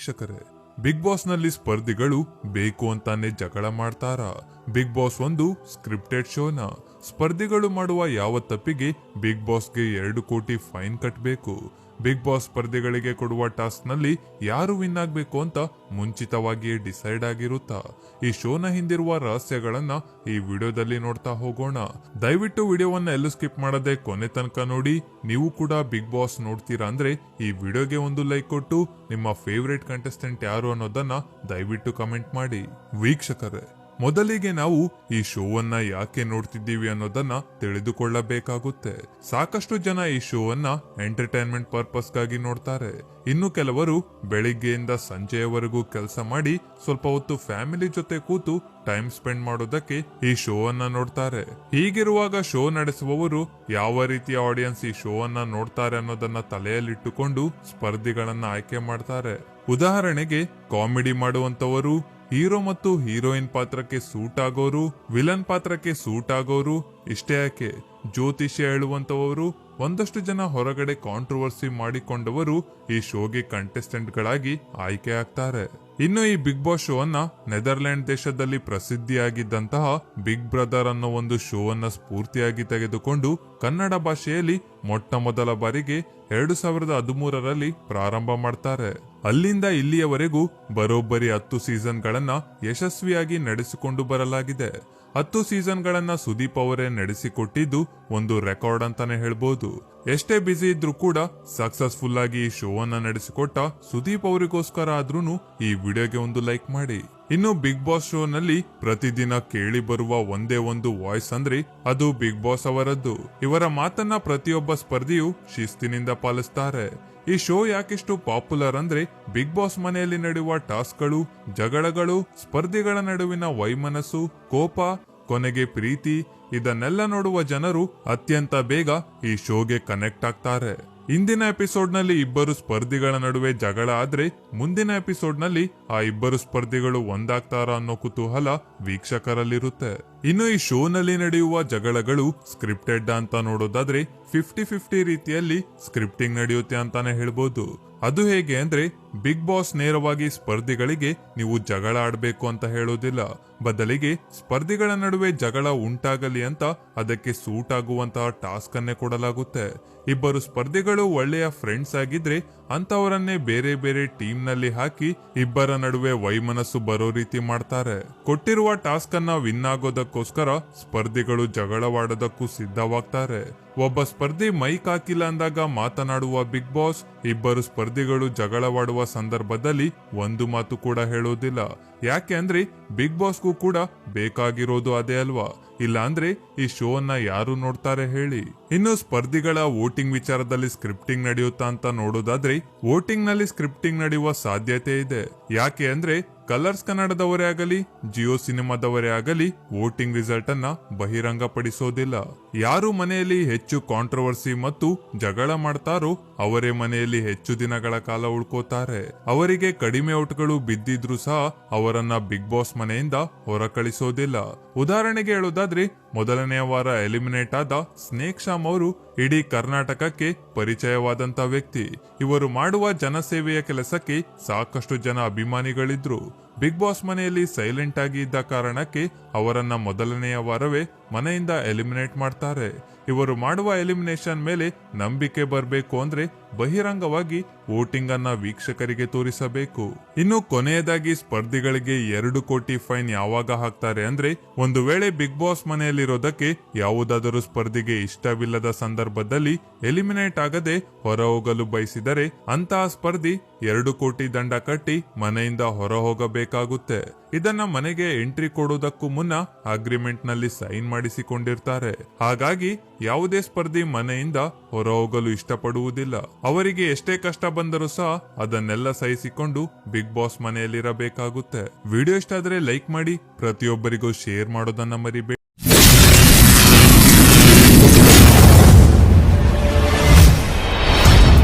ವೀಕ್ಷಕರೇ ಬಿಗ್ ಬಾಸ್ನಲ್ಲಿ ಸ್ಪರ್ಧಿಗಳು ಬೇಕು ಅಂತಾನೆ ಜಗಳ ಮಾಡ್ತಾರ? ಬಿಗ್ ಬಾಸ್ ಒಂದು ಸ್ಕ್ರಿಪ್ಟೆಡ್ ಶೋನ ಸ್ಪರ್ಧಿಗಳು ಮಾಡುವ ಯಾವ ತಪ್ಪಿಗೆ ಬಿಗ್ ಬಾಸ್ಗೆ ಎರಡು ಕೋಟಿ ಫೈನ್ ಕಟ್ಟಬೇಕು ಬಿಗ್ ಬಾಸ್ ಸ್ಪರ್ಧೆಗಳಿಗೆ ಕೊಡುವ ಟಾಸ್ಕ್ನಲ್ಲಿ ಯಾರು ವಿನ್ ಆಗಬೇಕು ಅಂತ ಮುಂಚಿತವಾಗಿಯೇ ಡಿಸೈಡ್ ಆಗಿರುತ್ತಾ? ಈ ಶೋನ ಹಿಂದಿರುವ ರಹಸ್ಯಗಳನ್ನ ಈ ವಿಡಿಯೋದಲ್ಲಿ ನೋಡ್ತಾ ಹೋಗೋಣ. ದಯವಿಟ್ಟು ವಿಡಿಯೋವನ್ನ ಎಲ್ಲೂ ಸ್ಕಿಪ್ ಮಾಡದೆ ಕೊನೆ ತನಕ ನೋಡಿ. ನೀವು ಕೂಡ ಬಿಗ್ ಬಾಸ್ ನೋಡ್ತೀರಾ ಅಂದ್ರೆ ಈ ವಿಡಿಯೋಗೆ ಒಂದು ಲೈಕ್ ಕೊಟ್ಟು ನಿಮ್ಮ ಫೇವರೇಟ್ ಕಂಟೆಸ್ಟೆಂಟ್ ಯಾರು ಅನ್ನೋದನ್ನ ದಯವಿಟ್ಟು ಕಮೆಂಟ್ ಮಾಡಿ. ವೀಕ್ಷಕರೇ ಮೊದಲಿಗೆ ನಾವು ಈ ಶೋವನ್ನ ಯಾಕೆ ನೋಡ್ತಿದ್ದೀವಿ ಅನ್ನೋದನ್ನ ತಿಳಿದುಕೊಳ್ಳಬೇಕಾಗುತ್ತೆ. ಸಾಕಷ್ಟು ಜನ ಈ ಶೋವನ್ನ ಎಂಟರ್ಟೈನ್ಮೆಂಟ್ ಪರ್ಪಸ್ಗಾಗಿ ನೋಡ್ತಾರೆ. ಇನ್ನು ಕೆಲವರು ಬೆಳಿಗ್ಗೆಯಿಂದ ಸಂಜೆಯವರೆಗೂ ಕೆಲಸ ಮಾಡಿ ಸ್ವಲ್ಪ ಹೊತ್ತು ಫ್ಯಾಮಿಲಿ ಜೊತೆ ಕೂತು ಟೈಮ್ ಸ್ಪೆಂಡ್ ಮಾಡೋದಕ್ಕೆ ಈ ಶೋ ಅನ್ನ ನೋಡ್ತಾರೆ. ಹೀಗಿರುವಾಗ ಶೋ ನಡೆಸುವವರು ಯಾವ ರೀತಿಯ ಆಡಿಯನ್ಸ್ ಈ ಶೋ ಅನ್ನ ನೋಡ್ತಾರೆ ಅನ್ನೋದನ್ನ ತಲೆಯಲ್ಲಿಟ್ಟುಕೊಂಡು ಸ್ಪರ್ಧಿಗಳನ್ನ ಆಯ್ಕೆ ಮಾಡ್ತಾರೆ. ಉದಾಹರಣೆಗೆ ಕಾಮಿಡಿ ಮಾಡುವಂತವರು ಹೀರೋ ಮತ್ತು ಹೀರೋಯಿನ್ ಪಾತ್ರಕ್ಕೆ ಸೂಟ್ ಆಗೋರು ವಿಲನ್ ಪಾತ್ರಕ್ಕೆ ಸೂಟ್ ಆಗೋರು ಇಷ್ಟೇ ಯಾಕೆ ಜ್ಯೋತಿಷ್ಯ ಹೇಳುವಂತವರು ಒಂದಷ್ಟು ಜನ ಹೊರಗಡೆ ಕಾಂಟ್ರವರ್ಸಿ ಮಾಡಿಕೊಂಡವರು ಈ ಶೋಗೆ ಕಂಟೆಸ್ಟೆಂಟ್ ಗಳಾಗಿ ಆಯ್ಕೆ ಆಗ್ತಾರೆ. ಇನ್ನು ಈ ಬಿಗ್ ಬಾಸ್ ಶೋ ಅನ್ನ ನೆದರ್ಲ್ಯಾಂಡ್ ದೇಶದಲ್ಲಿ ಪ್ರಸಿದ್ಧಿಯಾಗಿದ್ದಂತಹ ಬಿಗ್ ಬ್ರದರ್ ಅನ್ನೋ ಒಂದು ಶೋ ಅನ್ನ ಸ್ಫೂರ್ತಿಯಾಗಿ ತೆಗೆದುಕೊಂಡು ಕನ್ನಡ ಭಾಷೆಯಲ್ಲಿ ಮೊಟ್ಟ ಮೊದಲ ಬಾರಿಗೆ ಎರಡು ಸಾವಿರದ ಹದಿಮೂರರಲ್ಲಿ ಪ್ರಾರಂಭ ಮಾಡ್ತಾರೆ. ಅಲ್ಲಿಂದ ಇಲ್ಲಿಯವರೆಗೂ ಬರೋಬ್ಬರಿ ಹತ್ತು ಸೀಸನ್ಗಳನ್ನ ಯಶಸ್ವಿಯಾಗಿ ನಡೆಸಿಕೊಂಡು ಬರಲಾಗಿದೆ. ಹತ್ತು ಸೀಸನ್ಗಳನ್ನ ಸುದೀಪ್ ಅವರೇ ನಡೆಸಿಕೊಟ್ಟಿದ್ದು ಒಂದು ರೆಕಾರ್ಡ್ ಅಂತಾನೆ ಹೇಳ್ಬೋದು. ಎಷ್ಟೇ ಬ್ಯುಸಿ ಇದ್ರೂ ಕೂಡ ಸಕ್ಸಸ್ಫುಲ್ ಆಗಿ ಈ ಶೋ ಅನ್ನ ನಡೆಸಿಕೊಟ್ಟ ಸುದೀಪ್ ಅವರಿಗೋಸ್ಕರ ಆದ್ರೂ ಈ ವಿಡಿಯೋಗೆ ಒಂದು ಲೈಕ್ ಮಾಡಿ. ಇನ್ನು ಬಿಗ್ ಬಾಸ್ ಶೋ ನಲ್ಲಿ ಪ್ರತಿದಿನ ಕೇಳಿ ಬರುವ ಒಂದೇ ಒಂದು ವಾಯ್ಸ್ ಅಂದ್ರೆ ಅದು ಬಿಗ್ ಬಾಸ್ ಅವರದ್ದು. ಇವರ ಮಾತನ್ನ ಪ್ರತಿಯೊಬ್ಬ ಸ್ಪರ್ಧಿಯು ಶಿಸ್ತಿನಿಂದ ಪಾಲಿಸ್ತಾರೆ. ಈ ಶೋ ಯಾಕಿಷ್ಟು ಪಾಪ್ಯುಲರ್ ಅಂದ್ರೆ ಬಿಗ್ ಬಾಸ್ ಮನೆಯಲ್ಲಿ ನಡೆಯುವ ಟಾಸ್ಕ್ಗಳು, ಜಗಳಗಳು, ಸ್ಪರ್ಧಿಗಳ ನಡುವಿನ ವೈಮನಸ್ಸು, ಕೋಪ, ಕೊನೆಗೆ ಪ್ರೀತಿ, ಇದನ್ನೆಲ್ಲ ನೋಡುವ ಜನರು ಅತ್ಯಂತ ಬೇಗ ಈ ಶೋಗೆ ಕನೆಕ್ಟ್ ಆಗ್ತಾರೆ. ಇಂದಿನ ಎಪಿಸೋಡ್ನಲ್ಲಿ ಇಬ್ಬರು ಸ್ಪರ್ಧಿಗಳ ನಡುವೆ ಜಗಳ ಆದ್ರೆ ಮುಂದಿನ ಎಪಿಸೋಡ್ನಲ್ಲಿ ಆ ಇಬ್ಬರು ಸ್ಪರ್ಧಿಗಳು ಒಂದಾಗ್ತಾರ ಅನ್ನೋ ಕುತೂಹಲ ವೀಕ್ಷಕರಲ್ಲಿರುತ್ತೆ. ಇನ್ನು ಈ ಶೋನಲ್ಲಿ ನಡೆಯುವ ಜಗಳಗಳು ಸ್ಕ್ರಿಪ್ಟೆಡ್ ಅಂತ ನೋಡೋದಾದ್ರೆ ಫಿಫ್ಟಿ ಫಿಫ್ಟಿ ರೀತಿಯಲ್ಲಿ ಸ್ಕ್ರಿಪ್ಟಿಂಗ್ ನಡೆಯುತ್ತೆ ಅಂತಾನೆ ಹೇಳ್ಬೋದು. ಅದು ಹೇಗೆ ಅಂದ್ರೆ ಬಿಗ್ ಬಾಸ್ ನೇರವಾಗಿ ಸ್ಪರ್ಧಿಗಳಿಗೆ ನೀವು ಜಗಳ ಆಡ್ಬೇಕು ಅಂತ ಹೇಳೋದಿಲ್ಲ. ಬದಲಿಗೆ ಸ್ಪರ್ಧಿಗಳ ನಡುವೆ ಜಗಳ ಉಂಟಾಗಲಿ ಅಂತ ಅದಕ್ಕೆ ಸೂಟ್ ಆಗುವಂತಹ ಟಾಸ್ಕ್ ಅನ್ನೇ ಕೊಡಲಾಗುತ್ತೆ. ಇಬ್ಬರು ಸ್ಪರ್ಧಿಗಳು ಒಳ್ಳೆಯ ಫ್ರೆಂಡ್ಸ್ ಆಗಿದ್ರೆ ಅಂತವರನ್ನೇ ಬೇರೆ ಬೇರೆ ಟೀಮ್ನಲ್ಲಿ ಹಾಕಿ ಇಬ್ಬರ ನಡುವೆ ವೈಮನಸ್ಸು ಬರೋ ರೀತಿ ಮಾಡ್ತಾರೆ. ಕೊಟ್ಟಿರುವ ಟಾಸ್ಕ್ ಅನ್ನ ವಿನ್ ಆಗೋದಕ್ಕೋಸ್ಕರ ಸ್ಪರ್ಧಿಗಳು ಜಗಳವಾಡೋದಕ್ಕೂ ಸಿದ್ಧವಾಗ್ತಾರೆ. ಒಬ್ಬ ಸ್ಪರ್ಧಿ ಮೈಕ್ ಹಾಕಿಲ್ಲ ಅಂದಾಗ ಮಾತನಾಡುವ ಬಿಗ್ ಬಾಸ್ ಇಬ್ಬರು ಸ್ಪರ್ಧಿಗಳು ಜಗಳವಾಡುವ ಸಂದರ್ಭದಲ್ಲಿ ಒಂದು ಮಾತು ಕೂಡ ಹೇಳೋದಿಲ್ಲ. ಯಾಕೆ ಅಂದ್ರೆ ಬಿಗ್ ಬಾಸ್ಗೂ ಕೂಡ ಬೇಕಾಗಿರೋದು ಅದೇ ಅಲ್ವಾ? ಇಲ್ಲ ಅಂದ್ರೆ ಈ ಶೋ ಅನ್ನ ಯಾರು ನೋಡ್ತಾರೆ ಹೇಳಿ. ಇನ್ನು ಸ್ಪರ್ಧಿಗಳ ವೋಟಿಂಗ್ ವಿಚಾರದಲ್ಲಿ ಸ್ಕ್ರಿಪ್ಟಿಂಗ್ ನಡೆಯುತ್ತಾ ಅಂತ ನೋಡೋದಾದ್ರೆ ವೋಟಿಂಗ್ನಲ್ಲಿ ಸ್ಕ್ರಿಪ್ಟಿಂಗ್ ನಡೆಯುವ ಸಾಧ್ಯತೆ ಇದೆ. ಯಾಕೆ ಅಂದ್ರೆ ಕಲರ್ಸ್ ಕನ್ನಡದವರೇ ಆಗಲಿ ಜಿಯೋ ಸಿನಿಮಾದವರೇ ಆಗಲಿ ವೋಟಿಂಗ್ ರಿಸಲ್ಟ್ ಅನ್ನ ಬಹಿರಂಗಪಡಿಸೋದಿಲ್ಲ. ಯಾರು ಮನೆಯಲ್ಲಿ ಹೆಚ್ಚು ಕಾಂಟ್ರವರ್ಸಿ ಮತ್ತು ಜಗಳ ಮಾಡ್ತಾರೋ ಅವರೇ ಮನೆಯಲ್ಲಿ ಹೆಚ್ಚು ದಿನಗಳ ಕಾಲ ಉಳ್ಕೋತಾರೆ. ಅವರಿಗೆ ಕಡಿಮೆ ಔಟ್ಗಳು ಬಿದ್ದಿದ್ರು ಸಹ ಅವರನ್ನ ಬಿಗ್ ಬಾಸ್ ಮನೆಯಿಂದ ಹೊರ ಕಳಿಸೋದಿಲ್ಲ ಉದಾಹರಣೆಗೆ ಹೇಳೋದಾದ್ರೆ ಮೊದಲನೆಯ ವಾರ ಎಲಿಮಿನೇಟ್ ಆದ ಸ್ನೇಕ್ ಶಾಮ್ ಅವರು ಇಡೀ ಕರ್ನಾಟಕಕ್ಕೆ ಪರಿಚಯವಾದಂತ ವ್ಯಕ್ತಿ. ಇವರು ಮಾಡುವ ಜನಸೇವೆಯ ಕೆಲಸಕ್ಕೆ ಸಾಕಷ್ಟು ಜನ ಅಭಿಮಾನಿಗಳಿದ್ರು. ಬಿಗ್ ಬಾಸ್ ಮನೆಯಲ್ಲಿ ಸೈಲೆಂಟ್ ಆಗಿ ಇದ್ದ ಕಾರಣಕ್ಕೆ ಅವರನ್ನ ಮೊದಲನೆಯ ವಾರವೇ ಮನೆಯಿಂದ ಎಲಿಮಿನೇಟ್ ಮಾಡ್ತಾರೆ. ಇವರು ಮಾಡುವ ಎಲಿಮಿನೇಷನ್ ಮೇಲೆ ನಂಬಿಕೆ ಬರಬೇಕು ಅಂದ್ರೆ ಬಹಿರಂಗವಾಗಿ ವೋಟಿಂಗ್ ಅನ್ನ ವೀಕ್ಷಕರಿಗೆ ತೋರಿಸಬೇಕು. ಇನ್ನು ಕೊನೆಯದಾಗಿ ಸ್ಪರ್ಧಿಗಳಿಗೆ ಎರಡು ಕೋಟಿ ಫೈನ್ ಯಾವಾಗ ಹಾಕ್ತಾರೆ ಅಂದ್ರೆ ಒಂದು ವೇಳೆ ಬಿಗ್ ಬಾಸ್ ಮನೆಯಲ್ಲಿರೋದಕ್ಕೆ ಯಾವುದಾದರೂ ಸ್ಪರ್ಧಿಗೆ ಇಷ್ಟವಿಲ್ಲದ ಸಂದರ್ಭದಲ್ಲಿ ಎಲಿಮಿನೇಟ್ ಆಗದೆ ಹೊರ ಹೋಗಲು ಬಯಸಿದರೆ ಅಂತಹ ಸ್ಪರ್ಧಿ ಎರಡು ಕೋಟಿ ದಂಡ ಕಟ್ಟಿ ಮನೆಯಿಂದ ಹೊರ ಹೋಗಬೇಕಾಗುತ್ತೆ ಇದನ್ನ ಮನೆಗೆ ಎಂಟ್ರಿ ಕೊಡೋದಕ್ಕೂ ಮುನ್ನ ಅಗ್ರಿಮೆಂಟ್ನಲ್ಲಿ ಸೈನ್ ಮಾಡಿಸಿಕೊಂಡಿರ್ತಾರೆ. ಹಾಗಾಗಿ ಯಾವುದೇ ಸ್ಪರ್ಧಿ ಮನೆಯಿಂದ ಹೊರ ಹೋಗಲು ಇಷ್ಟಪಡುವುದಿಲ್ಲ. ಅವರಿಗೆ ಎಷ್ಟೇ ಕಷ್ಟ ಬಂದರೂ ಸಹ ಅದನ್ನೆಲ್ಲ ಸಹಿಸಿಕೊಂಡು ಬಿಗ್ ಬಾಸ್ ಮನೆಯಲ್ಲಿರಬೇಕಾಗುತ್ತೆ. ವಿಡಿಯೋ ಇಷ್ಟ ಆದ್ರೆ ಲೈಕ್ ಮಾಡಿ, ಪ್ರತಿಯೊಬ್ಬರಿಗೂ ಶೇರ್ ಮಾಡೋದನ್ನ ಮರಿಬೇಡಿ.